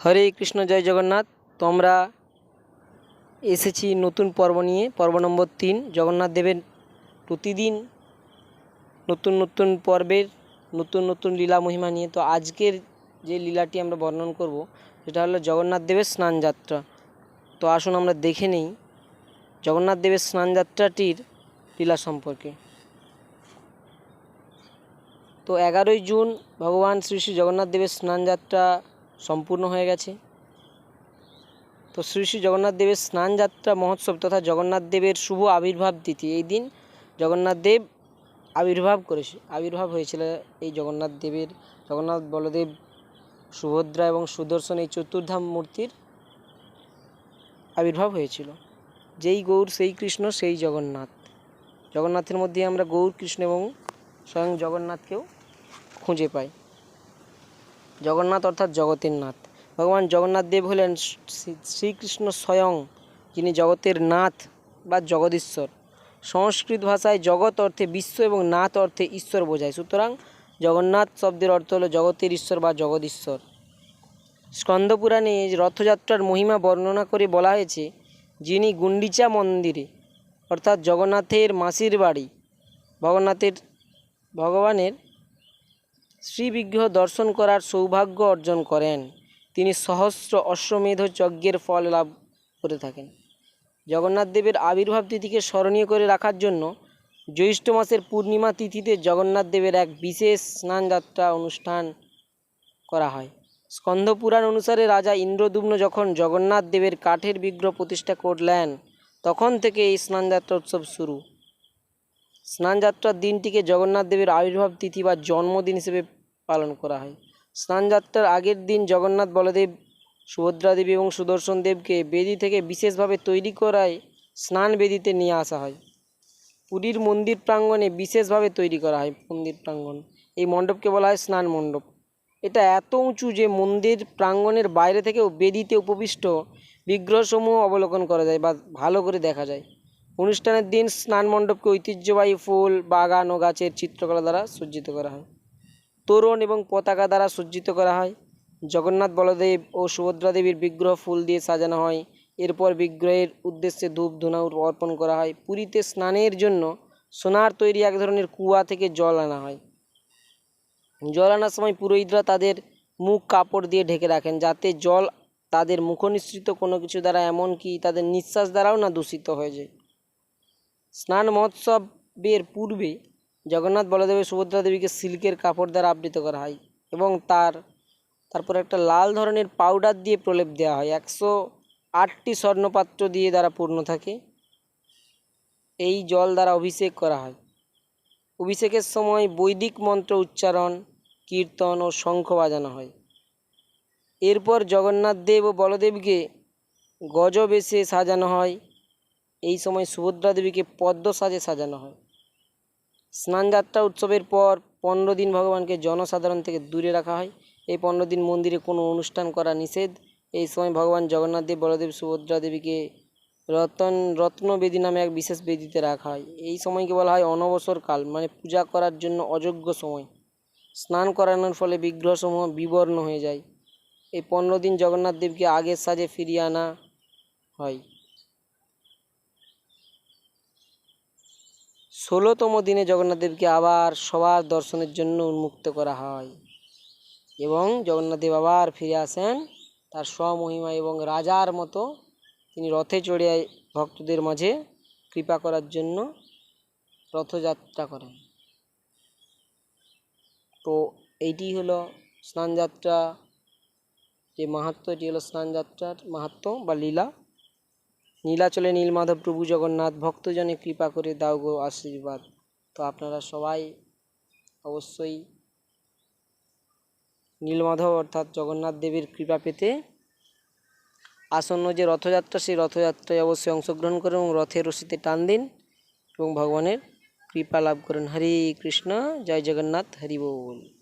হরে কৃষ্ণ, জয় জগন্নাথ। তোমরা এসেছি নতুন পর্ব নিয়ে, পর্ব নম্বর তিন, জগন্নাথ দেবের প্রতিদিন নতুন নতুন পর্বের, নতুন নতুন লীলা মহিমা নিয়ে। তো আজকের যে লীলাটি আমরা বর্ণন করব, সেটা হলো জগন্নাথ দেবের স্নানযাত্রা তো আসুন আমরা দেখে নেই জগন্নাথ দেবের স্নানযাত্রাটির লীলা সম্পর্কে। তো এগারোই জুন ভগবান শ্রী শ্রী জগন্নাথ দেবের স্নানযাত্রা সম্পূর্ণ হয়ে গেছে। তো শ্রী শ্রী জগন্নাথ দেবের স্নানযাত্রা মহোৎসব তথা জগন্নাথ দেবের শুভ আবির্ভাব তিথি, এই দিন জগন্নাথ দেব আবির্ভাব করেছে, আবির্ভাব হয়েছিল এই জগন্নাথ দেবের, জগন্নাথ বলদেব সুভদ্রা এবং সুদর্শন এই চতুর্ধাম মূর্তির আবির্ভাব হয়েছিল। যেই গৌর, সেই কৃষ্ণ, সেই জগন্নাথ। জগন্নাথের মধ্যে আমরা গৌর, কৃষ্ণ এবং স্বয়ং জগন্নাথকেও খুঁজে পাই। জগন্নাথ অর্থাৎ জগতের নাথ। ভগবান জগন্নাথ দেব হলেন শ্রীকৃষ্ণ স্বয়ং, যিনি জগতের নাথ বা জগদীশ্বর। সংস্কৃত ভাষায় জগৎ অর্থে বিশ্ব এবং নাথ অর্থে ঈশ্বর বোঝায়। সুতরাং জগন্নাথ শব্দের অর্থ হলো জগতের ঈশ্বর বা জগদীশ্বর। স্কন্দপুরাণে রথযাত্রার মহিমা বর্ণনা করে বলা হয়েছে, যিনি গুন্ডিচা মন্দিরে, অর্থাৎ জগন্নাথের মাসির বাড়ি, ভগন্নাথের ভগবানের শ্রীবিগ্রহ দর্শন করার সৌভাগ্য অর্জন করেন। তিনি সহস্র অশ্বমেধ যজ্ঞের ফল লাভ করে থাকেন। জগন্নাথ দেবের আবির্ভাব তিথিকে স্মরণীয় করে রাখার জন্য জ্যৈষ্ঠ মাসের পূর্ণিমা তিথিতে জগন্নাথ দেবের এক বিশেষ স্নানযাত্রা অনুষ্ঠান করা হয়। স্কন্ধ পুরাণ অনুসারে রাজা ইন্দ্রদুম্ন যখন জগন্নাথ দেবের কাঠের বিগ্রহ প্রতিষ্ঠা করলেন, তখন থেকে এই স্নানযাত্রা উৎসব শুরু। স্নানযাত্রার দিনটিকে জগন্নাথ দেবের আবির্ভাব তিথি বা জন্মদিন হিসেবে পালন করা হয়। স্নানযাত্রার আগের দিন জগন্নাথ বলদেব, সুভদ্রা দেবী এবং সুদর্শন দেবকে বেদি থেকে বিশেষভাবে তৈরি করায় স্নান বেদিতে নিয়ে আসা হয়। পুরীর মন্দির প্রাঙ্গণে বিশেষভাবে তৈরি করা হয় মন্দির প্রাঙ্গণ। এই মণ্ডপকে বলা হয় স্নান মণ্ডপ। এটা এত উঁচু যে মন্দির প্রাঙ্গণের বাইরে থেকেও বেদিতে উপবিষ্ট বিগ্রহসমূহ অবলোকন করা যায় বা ভালো করে দেখা যায়। অনুষ্ঠানের দিন স্নান মণ্ডপকে ঐতিহ্যবাহী ফুল, বাগান ও গাছের চিত্রকলা দ্বারা সজ্জিত করা হয়। তোরণ এবং পতাকা দ্বারা সজ্জিত করা হয়। জগন্নাথ বলদেব ও সুভদ্রা দেবীর বিগ্রহ ফুল দিয়ে সাজানো হয়। এরপর বিগ্রহের উদ্দেশ্যে ধূপ, ধুনা অর্পণ করা হয়। পুরীতে স্নানের জন্য সোনার তৈরি এক ধরনের কুয়া থেকে জল আনা হয়। জল আনার সময় পুরোহিতরা তাদের মুখ কাপড় দিয়ে ঢেকে রাখেন যাতে জল তাদের মুখনিসৃত কোনো কিছু দ্বারা, এমনকি তাদের নিঃশ্বাস দ্বারাও না দূষিত হয়ে যায়। স্নান মহোৎসবের পূর্বে জগন্নাথ বলদেবের সুভদ্রা দেবীকে সিল্কের কাপড় দ্বারা আবৃত করা হয় এবং তার, তারপর একটা লাল ধরনের পাউডার দিয়ে প্রলেপ দেওয়া হয়। একশো আটটি স্বর্ণপাত্র দিয়ে দ্বারা পূর্ণ থাকে। এই জল দ্বারা অভিষেক করা হয়। অভিষেকের সময় বৈদিক মন্ত্র উচ্চারণ, কীর্তন ও শঙ্খ বাজানো হয়। এরপর জগন্নাথ দেব ও বলদেবকে গজবেশে সাজানো হয়। এই সময় সুভদ্রা দেবীকে পদ্ম সাজে সাজানো হয়। স্নানযাত্রা উৎসবের পর পনেরো দিন ভগবানকে জনসাধারণ থেকে দূরে রাখা হয়। এই পনেরো দিন মন্দিরে কোনো অনুষ্ঠান করা নিষেধ। এই সময় ভগবান জগন্নাথ দেব, বলদেব, সুভদ্রা দেবীকে রতন রত্নবেদী নামে এক বিশেষ বেদিতে রাখা হয়। এই সময়কে বলা হয় অনবসর কাল মানে পূজা করার জন্য অযোগ্য সময়। স্নান করানোর ফলে বিগ্রহসমূহ বিবর্ণ হয়ে যায়। এই পনেরো দিন জগন্নাথ দেবকে আগের সাজে ফিরিয়ে আনা হয়। ষোলোতম দিনে জগন্নাথ দেবকে আবার সবার দর্শনের জন্য উন্মুক্ত করা হয়। এবং জগন্নাথ দেব আবার ফিরে আসেন। তার স্বমহিমা এবং রাজার মতো তিনি রথে চড়ে ভক্তদের মাঝে কৃপা করার জন্য রথযাত্রা করেন। তো এইটি হলো স্নানযাত্রা। যে মাহাত্ম এটি হলো স্নানযাত্রার মাহাত্ম বা লীলা। নীলাচলে নীলমাধব প্রভু জগন্নাথ, ভক্তজনে কৃপা করে দাও গো আশীর্বাদ। তো আপনারা সবাই অবশ্যই নীলমাধব অর্থাৎ জগন্নাথ দেবের কৃপা পেতে আসন্ন যে রথযাত্রা, সেই রথযাত্রায় অবশ্যই অংশগ্রহণ করুন এবং রথের রশিতে টান দিন এবং ভগবানের কৃপা লাভ করুন। হরে কৃষ্ণ, জয় জগন্নাথ, হরি বল।